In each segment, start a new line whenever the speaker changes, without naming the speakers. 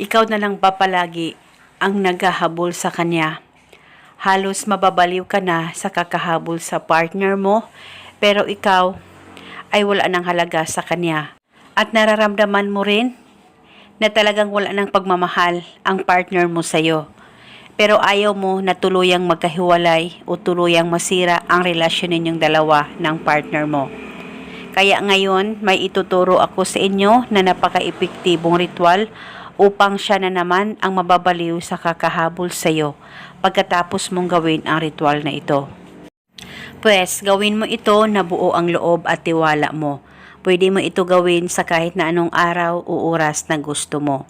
ikaw na lang ba palagi ang naghahabol sa kanya? Halos mababaliw ka na sa kakahabol sa partner mo, pero ikaw ay wala ng halaga sa kanya. At nararamdaman mo rin na talagang wala ng pagmamahal ang partner mo sa'yo. Pero ayaw mo na tuluyang magkahiwalay o tuluyang masira ang relasyon ninyong dalawa ng partner mo. Kaya ngayon, may ituturo ako sa inyo na napaka-epektibong ritual upang siya na naman ang mababaliw sa kakahabol sa iyo pagkatapos mong gawin ang ritual na ito. Pwes, gawin mo ito na buo ang loob at tiwala mo. Pwede mo ito gawin sa kahit na anong araw o oras na gusto mo.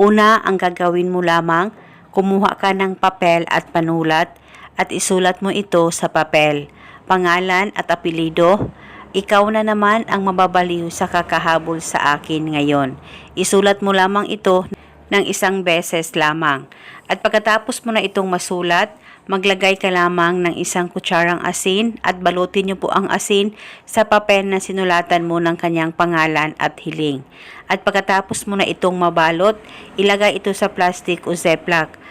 Una, ang gagawin mo lamang, kumuha ka ng papel at panulat at isulat mo ito sa papel. Pangalan at apelido, ikaw na naman ang mababaliw sa kakahabol sa akin ngayon. Isulat mo lamang ito ng isang beses lamang. At pagkatapos mo na itong masulat, maglagay ka lamang ng isang kutsarang asin at balutin niyo po ang asin sa papel na sinulatan mo ng kanyang pangalan at hiling. At pagkatapos mo na itong mabalot, ilagay ito sa plastic o ziploc.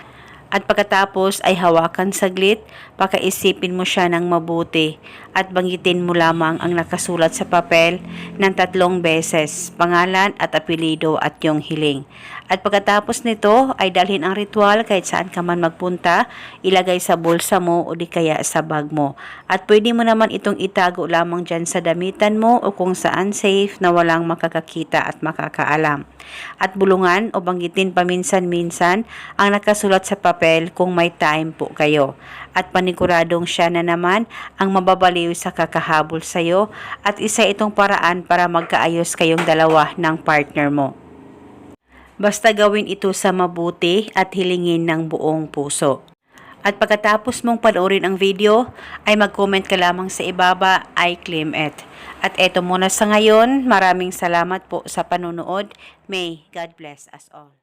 At pagkatapos ay hawakan saglit, pakaisipin mo siya ng mabuti at banggitin mo lamang ang nakasulat sa papel ng tatlong beses, pangalan at apelido at yung hiling. At pagkatapos nito ay dalhin ang ritual kahit saan ka man magpunta, ilagay sa bulsa mo o di kaya sa bag mo. At pwede mo naman itong itago lamang dyan sa damitan mo o kung saan safe na walang makakakita at makakaalam. At bulungan o banggitin paminsan-minsan ang nakasulat sa papel kung may time po kayo. At paniguradong siya na naman ang mababaliw sa kakahabol sa'yo at isa itong paraan para magkaayos kayong dalawa ng partner mo. Basta gawin ito sa mabuti at hilingin ng buong puso. At pagkatapos mong panoorin ang video, ay mag-comment ka lamang sa ibaba, I claim it. At eto muna sa ngayon, maraming salamat po sa panonood. May God bless us all.